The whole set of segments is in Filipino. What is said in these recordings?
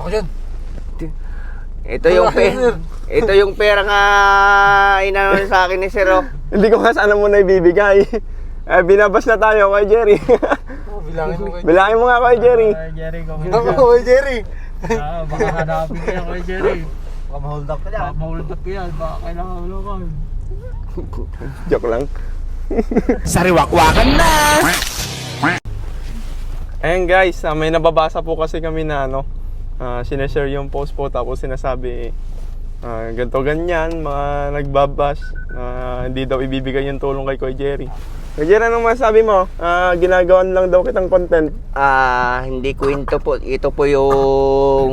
Ako dyan. Ito yung sir. Ito yung pera nga inano sa akin ni Sir. oh. Hindi ko nga sana muna ibibigay. Eh, binabas na tayo kay Jerry. Oh, bilangin mo kay Bilangin mo nga kay Jerry. Ay, Jerry, kung Bilangin mo kay Jerry. Ah, baka hanapin ko yan kay Jerry. Baka ma-hold up ka Baka ma-hold up ko yan, baka kailangan mo naman. Joke lang. Sariwakwakan na! Ayan guys, ah, may nababasa po kasi kami na ano, ah, sinashare yung post po tapos sinasabi ah, ganto ganyan, mga nagbabash, ah, hindi daw ibibigay yung tulong kay Kuya Jerry. Kuya Jerry, anong masabi mo? Ah, ginagawan lang daw kitang content. Ah, hindi kwento po. Ito po yung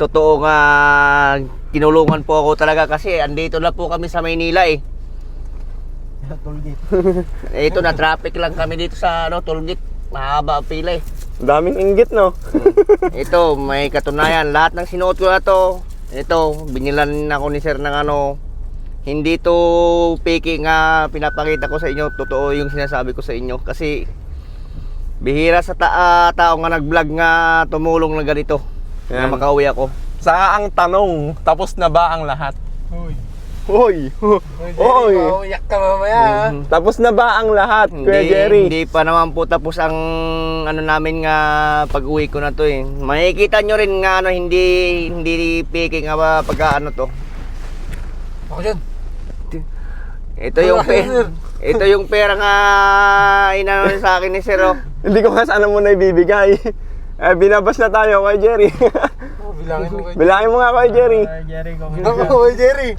totoo nga kinulungan po ako talaga kasi andito na po kami sa Maynila eh. Tollgate. Ito na traffic lang kami dito sa ano, tollgate. Mahaba ang pila eh. Daming inggit, no? Ito, may katunayan. Lahat ng sinuot ko na to, ito, binilan ako ni sir ng ano, hindi to fake nga pinapakita ko sa inyo. Totoo yung sinasabi ko sa inyo. Kasi, bihira sa ta ah, tao nga nag-vlog nga tumulong na ganito. Na Yan. makauwi ako. Sa ang tanong, tapos na ba ang lahat? Uy. Hoy! Hoy! Jerry, mauyak ka mamaya. Mhm. Tapos na ba ang lahat, Kuya Hindi, Jerry? hindi pa naman po tapos ang ano namin nga pag-uwi ko na to eh. Makikita nyo rin nga ano, hindi hindi fake nga ba pagka ano to. Ako dyan. Ito yung pera. Ito yung pera nga inano sa akin ni Sir. oh. Hindi ko nga sana muna ibibigay. Eh, binabas na tayo kay Jerry. Oh, bilangin mo kay Bilangin mo nga kay Jerry. Ay, Jerry, mo kay Jerry.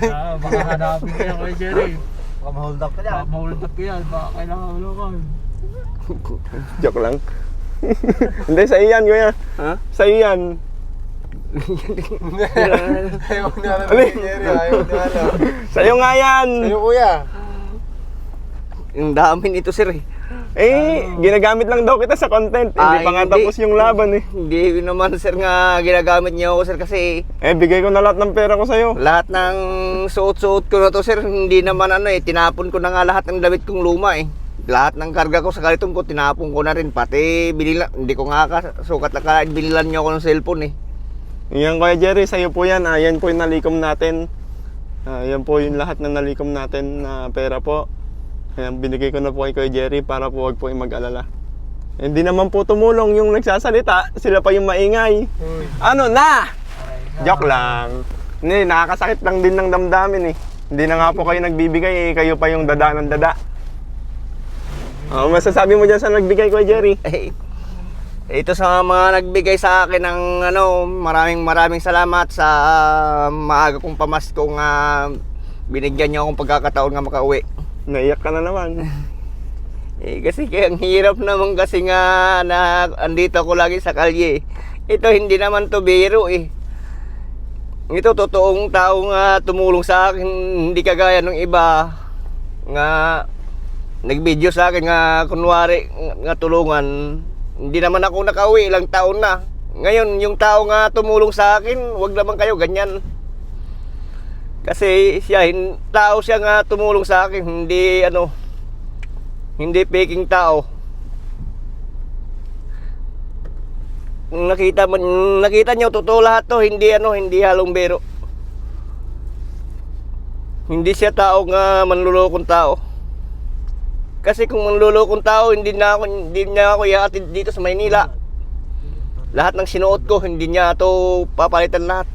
Ah, baka hanapin ko yan kay Jerry. Baka ma-hold up ka Baka ma-hold up ko yan, baka kailangan naman. Joke lang. Hindi, sa iyan, kuya. Ha? Sa iyan. Ayaw ni alam Jerry. Ayaw ni alam. Sa'yo nga yan. Sa'yo kuya. Yung dami nito Sir eh. Eh, ginagamit lang daw kita sa content. Hindi Ah, pa nga hindi. tapos yung laban eh. Hindi naman Sir nga ginagamit niyo ako Sir kasi Eh, bigay ko na lahat ng pera ko sa'yo. lahat ng suot-suot ko na to Sir hindi naman ano eh. Tinapon ko na nga lahat ng damit kong luma eh. Lahat ng karga ko sa kalitong ko tinapon ko na rin. Pati binila, hindi ko nga kasukat na kahit binilan niyo ako ng cellphone eh. Yan, Kuya Jerry, sa'yo po yan. Ah, yan po yung nalikom natin. Ah, yan po yung lahat na nalikom natin na pera po. Ayan, binigay ko na po kay Kuya Jerry para po wag po yung mag-alala. Hindi naman po tumulong yung nagsasalita. Sila pa yung maingay. Uy. Ano na? Joke lang. Hindi, nakakasakit lang din ng damdamin eh. Hindi na nga po kayo nagbibigay eh, kayo pa yung dada ng dada. Oh, masasabi mo dyan sa nagbigay ko, Jerry? Eh, ito sa mga nagbigay sa akin ng ano, maraming maraming salamat sa ah, maaga kong pamasko nga binigyan niyo akong pagkakataon nga makauwi. Naiyak ka na naman. Eh, kasi kaya ang hirap naman kasi nga na andito ako lagi sa kalye. Ito hindi naman to biro eh. Ito totoong tao nga tumulong sa akin, hindi kagaya ng iba nga nag-video sa akin nga kunwari nga, nga tulungan. Hindi naman ako nakauwi, ilang taon na. Ngayon, yung tao nga tumulong sa akin, wag naman kayo ganyan. Kasi siya, hin- tao siya nga tumulong sa akin, hindi ano, hindi peking tao. Nakita mo, nakita niyo totoo lahat to, hindi ano, hindi halong. Hindi siya tao nga manlulokong tao. Kasi kung manlulokong tao, hindi na ako hindi niya ako ihatid dito sa Maynila. Lahat ng sinuot ko, hindi niya to papalitan lahat.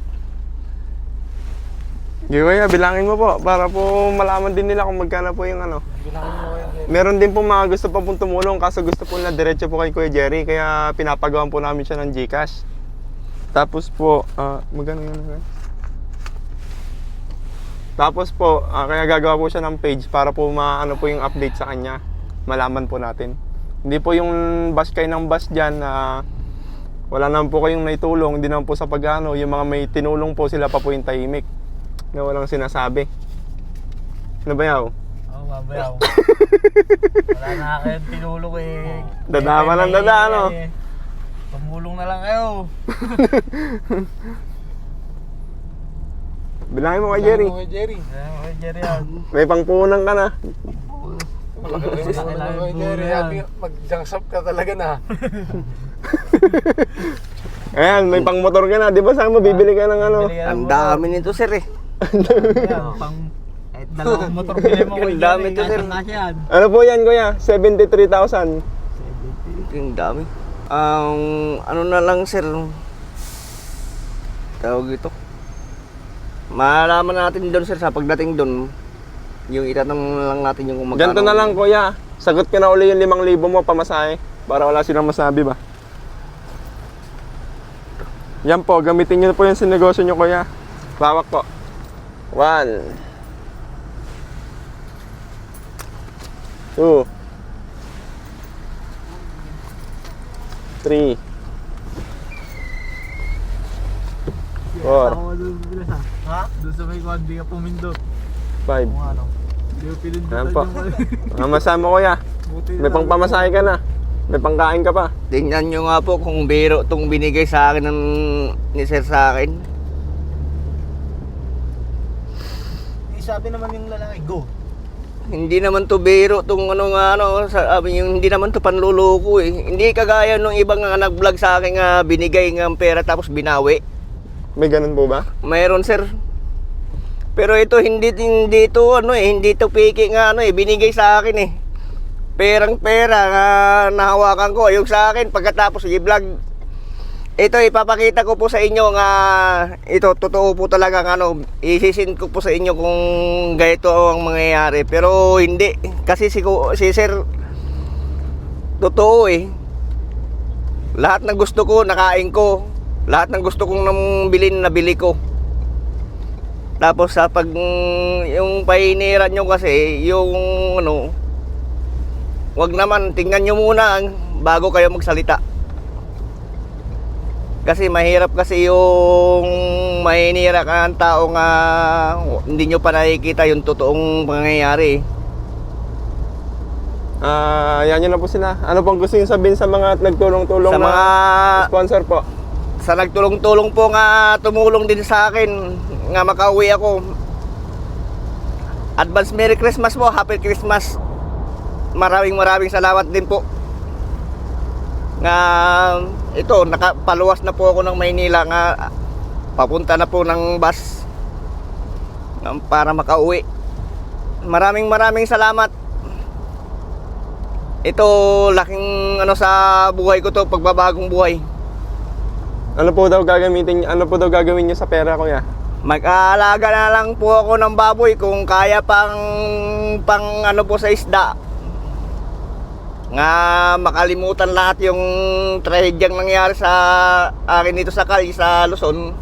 Kuya, bilangin mo po para po malaman din nila kung magkano po yung ano. Bilangin mo kay Jerry. Meron din po mga gusto pa pong tumulong kaso gusto po na diretso po kay Kuya Jerry kaya pinapagawan po namin siya ng Gcash. Tapos po, ah, magkano yun? Tapos po, ah, kaya gagawa po siya ng page para po maano po yung update sa kanya. Malaman po natin. Hindi po yung bash kayo ng bash dyan na wala naman po kayong naitulong, hindi naman po sa pagano, yung mga may tinulong po sila pa po yung tahimik na walang sinasabi. Ano ba yaw? Oo, mabayaw. Wala na kayong tinulong eh. Dadama ng dada, ano? Eh, Tumulong na lang kayo. Bilangin mo kay Jerry. Bilangin mo kay Jerry. Ayan, kay Jerry yan. May pangpunan ka na. Bilangin mo kay Jerry. Happy mag-junk shop ka talaga na. Ayan, may pang motor ka na. Di ba saan mo bibili ka ng ano? Ang dami nito sir eh. Yan, pang kahit dalawang motor bili mo Ang kuya. dami eh, to, sir. yan. Ano po yan, kuya? 73,000. Ang dami. Ang ano na lang sir. Tawag ito. Malaman natin doon sir sa pagdating doon. Yung itatanong lang natin yung kung magkano. Ganito na lang, kuya. Sagot ka na uli yung 5,000 mo pamasahe para wala silang masabi ba? Yan po, gamitin nyo po yung sinegosyo nyo, kuya. Bawak po. One. Two. Three. Four. Ako doon bilas ha. Ha? Doon sa may. Five. Ano. Ko po. Mamasama, kuya. May pangpamasahe ka na. May pangkain ka pa. Tingnan nyo nga po kung biro itong binigay sa akin ng ni sir sa akin. Sabi naman yung lalaki, go. Hindi naman to biro tong ano nga ano, sabi yung hindi naman to panluloko eh. Hindi kagaya nung ibang nga nag-vlog sa akin nga binigay ng pera tapos binawi. May ganun po ba? Mayroon sir. Pero ito hindi hindi to ano eh, hindi to piki nga ano eh, binigay sa akin eh. Perang pera nga nahawakan ko yung sa akin pagkatapos i-vlog. Ito ipapakita ko po sa inyo nga ito totoo po talaga ano, isisin ko po sa inyo kung ganito ang mangyayari. Pero hindi kasi si, si sir totoo eh. Lahat ng gusto ko nakain ko. Lahat ng gusto kong nang bilhin nabili ko. Tapos sa pag yung pahinira nyo kasi yung ano wag naman tingnan nyo muna bago kayo magsalita. Kasi mahirap kasi yung mahinira ka ng tao nga hindi nyo pa nakikita yung totoong pangyayari. Ah, yan yun na po sila. Ano pong gusto nyo sabihin sa mga nagtulong-tulong Sa na mga sponsor po? sa nagtulong-tulong po nga tumulong din sa akin nga makauwi ako. Advance Merry Christmas po, Happy Christmas. Maraming maraming salamat din po. Nga ito, nakapaluwas na po ako ng Maynila nga papunta na po ng bus para makauwi. Maraming maraming salamat. Ito laking ano sa buhay ko to, pagbabagong buhay. Ano po daw gagamitin ano po daw gagawin niyo sa pera kuya? Mag-aalaga na lang po ako ng baboy kung kaya pang pang ano po sa isda. Nga makalimutan lahat yung trahedyang nangyari sa akin dito sa Cali, sa Luzon.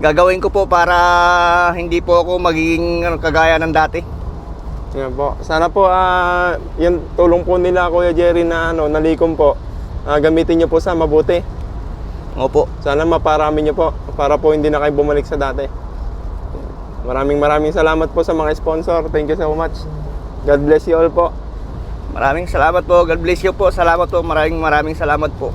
Gagawin ko po para hindi po ako magiging ano, kagaya ng dati. Yan po. Sana po ah yung tulong po nila Kuya Jerry na ano nalikom po. ah, gamitin niyo po sa mabuti. Opo. Sana maparami niyo po para po hindi na kayo bumalik sa dati. Maraming maraming salamat po sa mga sponsor. Thank you so much. God bless you all po. Maraming salamat po. God bless you po. Salamat po. Maraming maraming salamat po.